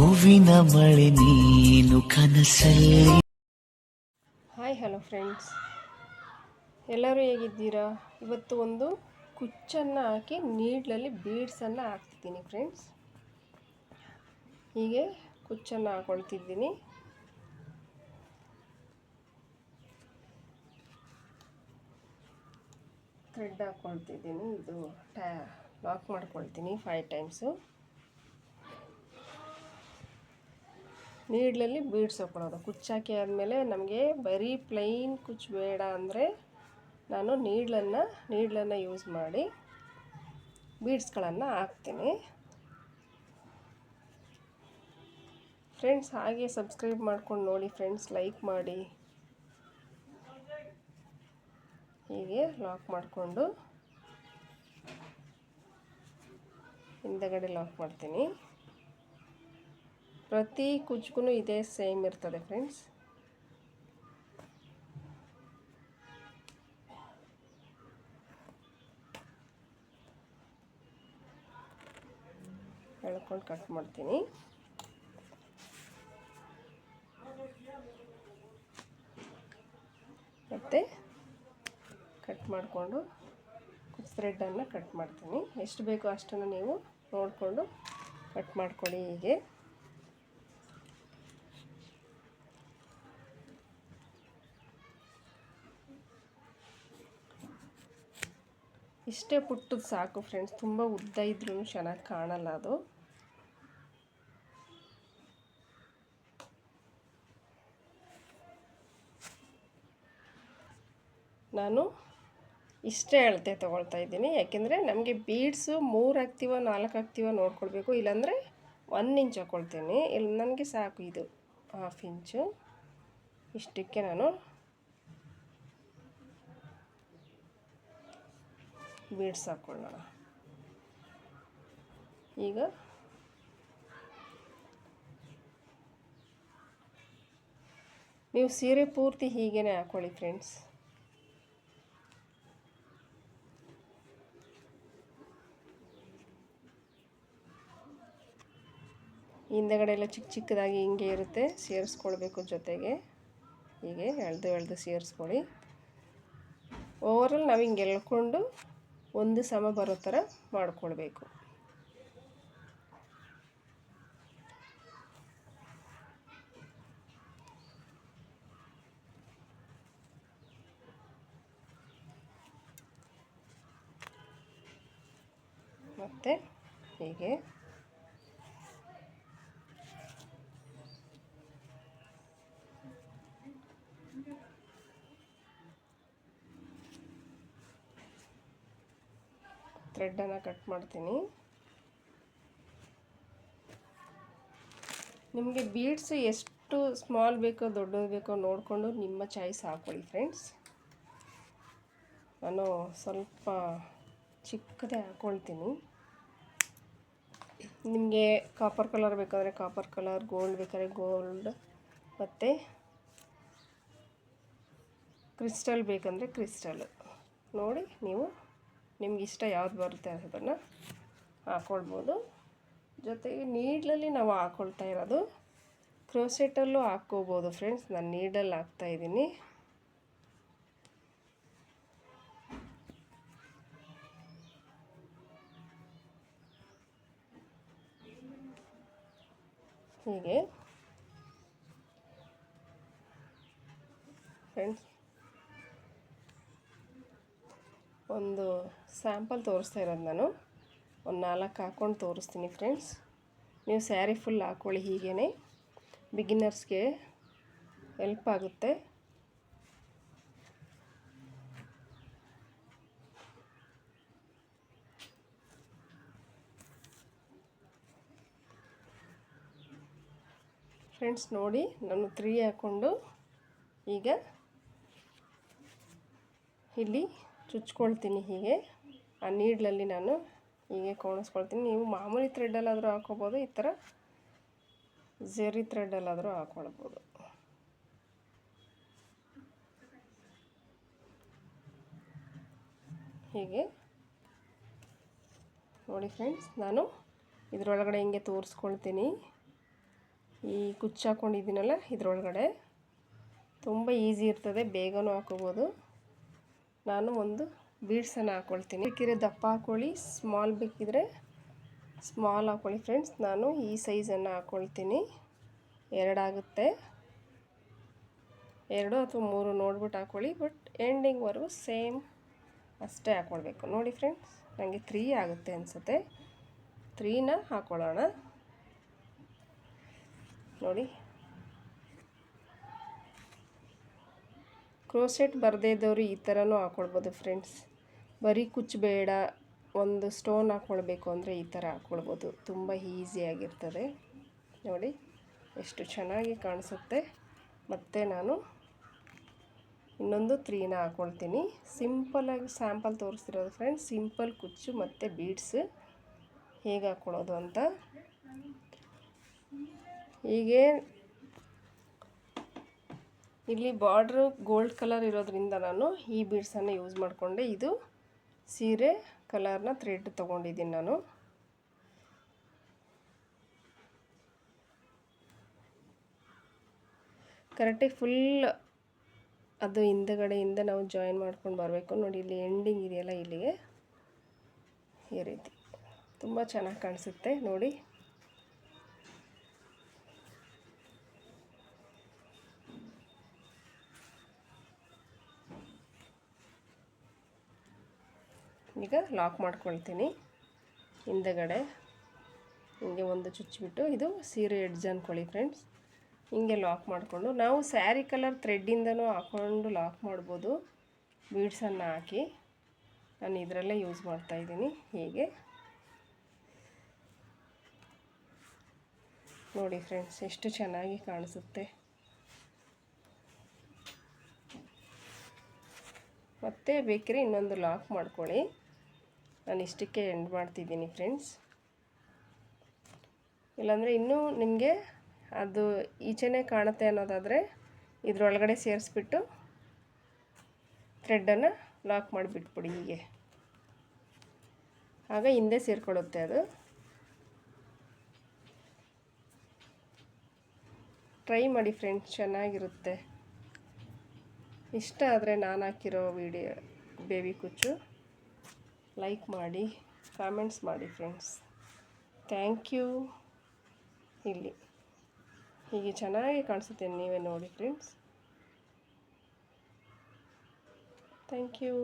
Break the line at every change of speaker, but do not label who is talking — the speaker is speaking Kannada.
ಹೂವಿನ ಮಳೆ ನೀನು ಕನಸಲ್ಲಿ.
Hi, hello friends. ಎಲ್ಲರೂ ಹೇಗಿದ್ದೀರಾ? ಇವತ್ತು ಒಂದು ಕುಚ್ಚನ್ನು ಹಾಕಿ ನೀಡ್ಲಲ್ಲಿ ಬೀಡ್ಸನ್ನು ಹಾಕ್ತಿದ್ದೀನಿ ಫ್ರೆಂಡ್ಸ್. ಹೀಗೆ ಕುಚ್ಚನ್ನು ಹಾಕೊಳ್ತಿದ್ದೀನಿ. ಥ್ರೆಡ್ ಹಾಕ್ಕೊಳ್ತಿದ್ದೀನಿ ಇದು ಟ್ಯಾ ಲಾಕ್ ಮಾಡ್ಕೊಳ್ತೀನಿ ಫೈವ್ ಟೈಮ್ಸು. ನೀಡ್ಲಲ್ಲಿ ಬೀಡ್ಸ್ ಹಾಕೊಳ್ಳೋದು ಕುಚ್ಚಾಕಿ ಆದಮೇಲೆ ನಮಗೆ ಬರೀ ಪ್ಲೈನ್ ಕುಚ್ಚು ಬೇಡ ಅಂದರೆ ನಾನು ನೀಡ್ಲನ್ನು ನೀಡ್ಲನ್ನು ಯೂಸ್ ಮಾಡಿ ಬೀಡ್ಸ್ಗಳನ್ನು ಹಾಕ್ತೀನಿ. ಫ್ರೆಂಡ್ಸ್ ಹಾಗೆ ಸಬ್ಸ್ಕ್ರೈಬ್ ಮಾಡ್ಕೊಂಡು ನೋಡಿ ಫ್ರೆಂಡ್ಸ್ ಲೈಕ್ ಮಾಡಿ. ಹೀಗೆ ಲಾಕ್ ಮಾಡಿಕೊಂಡು ಹಿಂದೆಗಡೆ ಲಾಕ್ ಮಾಡ್ತೀನಿ. ಪ್ರತಿ ಕುಚ್ಗೂ ಇದೇ ಸೇಮ್ ಇರ್ತದೆ ಫ್ರೆಂಡ್ಸ್ ಎಳ್ಕೊಂಡು ಕಟ್ ಮಾಡ್ತೀನಿ. ಮತ್ತು ಕಟ್ ಮಾಡಿಕೊಂಡು ಥ್ರೆಡ್ಡನ್ನು ಕಟ್ ಮಾಡ್ತೀನಿ. ಎಷ್ಟು ಬೇಕೋ ಅಷ್ಟನ್ನು ನೀವು ನೋಡಿಕೊಂಡು ಕಟ್ ಮಾಡ್ಕೊಳ್ಳಿ ಹೀಗೆ. ಇಷ್ಟೇ ಪುಟ್ಟದ್ದು ಸಾಕು ಫ್ರೆಂಡ್ಸ್ ತುಂಬ ಉದ್ದ ಇದ್ರೂ ಚೆನ್ನಾಗಿ ಕಾಣಲ್ಲ ಅದು. ನಾನು ಇಷ್ಟೇ ಅಳತೆ ತೊಗೊಳ್ತಾ ಇದ್ದೀನಿ. ಯಾಕೆಂದರೆ ನಮಗೆ ಬೀಡ್ಸು ಮೂರು ಹಾಕ್ತೀವ ನಾಲ್ಕು ಹಾಕ್ತೀವ ನೋಡ್ಕೊಳ್ಬೇಕು. ಇಲ್ಲಾಂದರೆ ಒನ್ ಇಂಚ್ ಹಾಕ್ಕೊಳ್ತೀನಿ ಇಲ್ಲಿ ನನಗೆ ಸಾಕು ಇದು ಹಾಫ್ ಇಂಚು ಇಷ್ಟಕ್ಕೆ ನಾನು ಬೀಡ್ಸ್ ಹಾಕ್ಕೊಳ್ಳೋಣ ಈಗ ನೀವು ಸೀರೆ ಪೂರ್ತಿ ಹೀಗೇನೆ ಹಾಕ್ಕೊಳ್ಳಿ ಫ್ರೆಂಡ್ಸ್. ಹಿಂದೆಗಡೆ ಎಲ್ಲ ಚಿಕ್ಕ ಚಿಕ್ಕದಾಗಿ ಹಿಂಗೆ ಇರುತ್ತೆ, ಸೇರಿಸ್ಕೊಳ್ಬೇಕು ಜೊತೆಗೆ. ಹೀಗೆ ಎಳೆದು ಎಳೆದು ಸೇರಿಸ್ಕೊಳ್ಳಿ. ಓವರಲ್ ನಾವು ಹಿಂಗೆ ಎಳ್ಕೊಂಡು ಒಂದು ಸಮ ಬರೋ ಥರ ಮಾಡಿಕೊಳ್ಬೇಕು. ಮತ್ತು ಹೀಗೆ. ಥ್ರೆಡ್ಡನ್ನು ಕಟ್ ಮಾಡ್ತೀನಿ. ನಿಮಗೆ ಬೀಡ್ಸು ಎಷ್ಟು ಸ್ಮಾಲ್ ಬೇಕೋ ದೊಡ್ಡದು ಬೇಕೋ ನೋಡಿಕೊಂಡು ನಿಮ್ಮ ಚಾಯ್ಸ್ ಹಾಕ್ಕೊಳ್ಳಿ ಫ್ರೆಂಡ್ಸ್ ನಾನು ಸ್ವಲ್ಪ ಚಿಕ್ಕದೇ ಹಾಕ್ಕೊಳ್ತೀನಿ ನಿಮಗೆ ಕಾಪರ್ ಕಲರ್ ಬೇಕಾದರೆ ಕಾಪರ್ ಕಲರ್ ಗೋಲ್ಡ್ ಬೇಕಾದ್ರೆ ಗೋಲ್ಡ್ ಮತ್ತು ಕ್ರಿಸ್ಟಲ್ ಬೇಕಂದರೆ ಕ್ರಿಸ್ಟಲ್ ನೋಡಿ ನೀವು ನಿಮ್ಗೆ ಇಷ್ಟ ಯಾವ್ದು ಬರುತ್ತೆ ಅದನ್ನು ಹಾಕ್ಕೊಳ್ಬೋದು ಜೊತೆಗೆ ನೀಡ್ಲಲ್ಲಿ ನಾವು ಹಾಕ್ಕೊಳ್ತಾ ಇರೋದು ಕ್ರೋಸೆಟಲ್ಲೂ ಹಾಕ್ಕೋಬೋದು ಫ್ರೆಂಡ್ಸ್, ನಾನು ನೀಡಲ್ಲಿ ಹಾಕ್ತಾಯಿದ್ದೀನಿ ಹೀಗೆ. ಫ್ರೆಂಡ್ಸ್ ಒಂದು ಸ್ಯಾಂಪಲ್ ತೋರಿಸ್ತಾ ಇರೋದು ನಾನು. ಒಂದು ನಾಲ್ಕು ಹಾಕ್ಕೊಂಡು ತೋರಿಸ್ತೀನಿ ಫ್ರೆಂಡ್ಸ್. ನೀವು ಸ್ಯಾರಿ ಫುಲ್ ಹಾಕ್ಕೊಳ್ಳಿ ಹೀಗೇ ಬಿಗಿನರ್ಸ್ಗೆ ಹೆಲ್ಪ್ ಆಗುತ್ತೆ. ಫ್ರೆಂಡ್ಸ್ ನೋಡಿ, ನಾನು ತ್ರೀ ಹಾಕ್ಕೊಂಡು ಈಗ ಇಲ್ಲಿ ಚುಚ್ಕೊಳ್ತೀನಿ ಹೀಗೆ. ಆ ನೀಡ್ಲಲ್ಲಿ ನಾನು ಹೀಗೆ ಕೋಣಿಸ್ಕೊಳ್ತೀನಿ. ನೀವು ಮಾಮೂಲಿ ಥ್ರೆಡ್ಡಲ್ಲಾದರೂ ಹಾಕೋಬೋದು, ಈ ಥರ ಜೆರಿ ಥ್ರೆಡ್ಡಲ್ಲಾದರೂ ಹಾಕ್ಕೊಳ್ಬೋದು ಹೀಗೆ. ನೋಡಿ ಫ್ರೆಂಡ್ಸ್ ನಾನು ಇದರೊಳಗಡೆ ಹಿಂಗೆ ತೋರಿಸ್ಕೊಳ್ತೀನಿ. ಈ ಕುಚ್ಚು ಹಾಕ್ಕೊಂಡಿದ್ದೀನಲ್ಲ ಇದರೊಳಗಡೆ. ತುಂಬ ಈಸಿ ಇರ್ತದೆ, ಬೇಗನೂ ಹಾಕೋಬೋದು. ನಾನು ಒಂದು ಬೀಡ್ಸನ್ನು ಹಾಕ್ಕೊಳ್ತೀನಿ ಬೇಕಿದ್ರೆ ದಪ್ಪ ಹಾಕ್ಕೊಳ್ಳಿ ಸ್ಮಾಲ್ ಬೇಕಿದ್ರೆ ಸ್ಮಾಲ್ ಹಾಕ್ಕೊಳ್ಳಿ ಫ್ರೆಂಡ್ಸ್. ನಾನು ಈ ಸೈಜನ್ನು ಹಾಕ್ಕೊಳ್ತೀನಿ ಎರಡಾಗುತ್ತೆ. ಎರಡು ಅಥವಾ ಮೂರು ನೋಡ್ಬಿಟ್ಟು ಹಾಕ್ಕೊಳ್ಳಿ ಬಟ್ ಎಂಡಿಂಗ್ವರೆಗೂ ಸೇಮ್ ಅಷ್ಟೇ ಹಾಕ್ಕೊಳ್ಬೇಕು ನೋಡಿ ಫ್ರೆಂಡ್ಸ್, ನನಗೆ ತ್ರೀ ಆಗುತ್ತೆ ಅನಿಸುತ್ತೆ. ತ್ರೀನ ಹಾಕ್ಕೊಳ್ಳೋಣ ನೋಡಿ ಕ್ರೋಸೆಟ್ ಬರದೇ ಇದ್ದವರು ಈ ಥರನೂ ಹಾಕ್ಕೊಳ್ಬೋದು ಫ್ರೆಂಡ್ಸ್. ಬರೀ ಕುಚ್ಚು ಬೇಡ, ಒಂದು ಸ್ಟೋನ್ ಹಾಕ್ಕೊಳ್ಬೇಕು ಅಂದರೆ ಈ ಥರ ಹಾಕ್ಕೊಳ್ಬೋದು ತುಂಬ ಈಸಿಯಾಗಿರ್ತದೆ ನೋಡಿ, ಎಷ್ಟು ಚೆನ್ನಾಗಿ ಕಾಣಿಸುತ್ತೆ. ಮತ್ತು ನಾನು ಇನ್ನೊಂದು ತ್ರೀನ ಹಾಕ್ಕೊಳ್ತೀನಿ ಸಿಂಪಲಾಗಿ ಸ್ಯಾಂಪಲ್ ತೋರಿಸ್ತಿರೋದು ಫ್ರೆಂಡ್ಸ್ ಸಿಂಪಲ್ ಕುಚ್ಚು ಮತ್ತು ಬೀಡ್ಸ್ ಹೇಗೆ ಹಾಕ್ಕೊಳ್ಳೋದು ಅಂತ. ಹೀಗೆ ಇಲ್ಲಿ ಬಾರ್ಡ್ರು ಗೋಲ್ಡ್ ಕಲರ್ ಇರೋದ್ರಿಂದ ನಾನು ಈ ಬೀಡ್ಸನ್ನು ಯೂಸ್ ಮಾಡಿಕೊಂಡೆ. ಇದು ಸೀರೆ ಕಲರ್ನ ಥ್ರೆಡ್ ತೊಗೊಂಡಿದ್ದೀನಿ ನಾನು. ಕರೆಕ್ಟಾಗಿ ಫುಲ್ ಅದು ಹಿಂದಗಡೆಯಿಂದ ನಾವು ಜಾಯಿನ್ ಮಾಡ್ಕೊಂಡು ಬರಬೇಕು. ನೋಡಿ, ಇಲ್ಲಿ ಎಂಡಿಂಗ್ ಇದೆಯಲ್ಲ ಇಲ್ಲಿಗೆ. ಈ ರೀತಿ. ತುಂಬ ಚೆನ್ನಾಗಿ ಕಾಣಿಸುತ್ತೆ. ನೋಡಿ. ಲಾಕ್ ಮಾಡ್ಕೊಳ್ತೀನಿ. ಹಿಂದೆಗಡೆ ಹಿಂಗೆ ಒಂದು ಚುಚ್ಚಿಬಿಟ್ಟು ಇದು ಸೀರೆ ಎಡ್ಜ್ ಅಂದ್ಕೊಳ್ಳಿ ಫ್ರೆಂಡ್ಸ್ ಹಿಂಗೆ ಲಾಕ್ ಮಾಡಿಕೊಂಡು ನಾವು ಸ್ಯಾರಿ ಕಲರ್ ಥ್ರೆಡ್ಡಿಂದನೂ ಹಾಕ್ಕೊಂಡು ಲಾಕ್ ಮಾಡ್ಬೋದು. ಬೀಡ್ಸನ್ನು ಹಾಕಿ ನಾನು ಇದರಲ್ಲೇ ಯೂಸ್ ಮಾಡ್ತಾಯಿದ್ದೀನಿ ಹೀಗೆ? ನೋಡಿ ಫ್ರೆಂಡ್ಸ್ ಎಷ್ಟು ಚೆನ್ನಾಗಿ ಕಾಣಿಸುತ್ತೆ. ಮತ್ತೆ ಬೇಕಿದ್ರೆ ಇನ್ನೊಂದು ಲಾಕ್ ಮಾಡ್ಕೊಳ್ಳಿ. ನಾನು ಇಷ್ಟಕ್ಕೆ ಎಂಡ್ ಮಾಡ್ತಿದ್ದೀನಿ ಫ್ರೆಂಡ್ಸ್ ಇಲ್ಲಾಂದರೆ ಇನ್ನೂ ನಿಮಗೆ ಅದು ಈಚೆನೇ ಕಾಣುತ್ತೆ ಅನ್ನೋದಾದರೆ ಇದರೊಳಗಡೆ ಸೇರಿಸ್ಬಿಟ್ಟು ಥ್ರೆಡ್ಡನ್ನು ಲಾಕ್ ಮಾಡಿಬಿಟ್ಬಿಡಿ ಹೀಗೆ. ಆಗ ಹಿಂದೆ ಸೇರಿಕೊಳ್ಳುತ್ತೆ ಅದು. ಟ್ರೈ ಮಾಡಿ ಫ್ರೆಂಡ್ಸ್ ಚೆನ್ನಾಗಿರುತ್ತೆ. ಇಷ್ಟ ಆದರೆ ನಾನು ಹಾಕಿರೋ ವಿಡಿಯೋ ಬೇಬಿ ಕುಚ್ಚು. ಲೈಕ್ ಮಾಡಿ ಕಾಮೆಂಟ್ಸ್ ಮಾಡಿ ಫ್ರೆಂಡ್ಸ್ ಥ್ಯಾಂಕ್ ಯು ಇಲ್ಲಿ. ಹೀಗೆ ಚೆನ್ನಾಗಿ ಕಾಣಿಸುತ್ತೆ ನೀವೇ ನೋಡಿ ಫ್ರೆಂಡ್ಸ್ ಥ್ಯಾಂಕ್ ಯು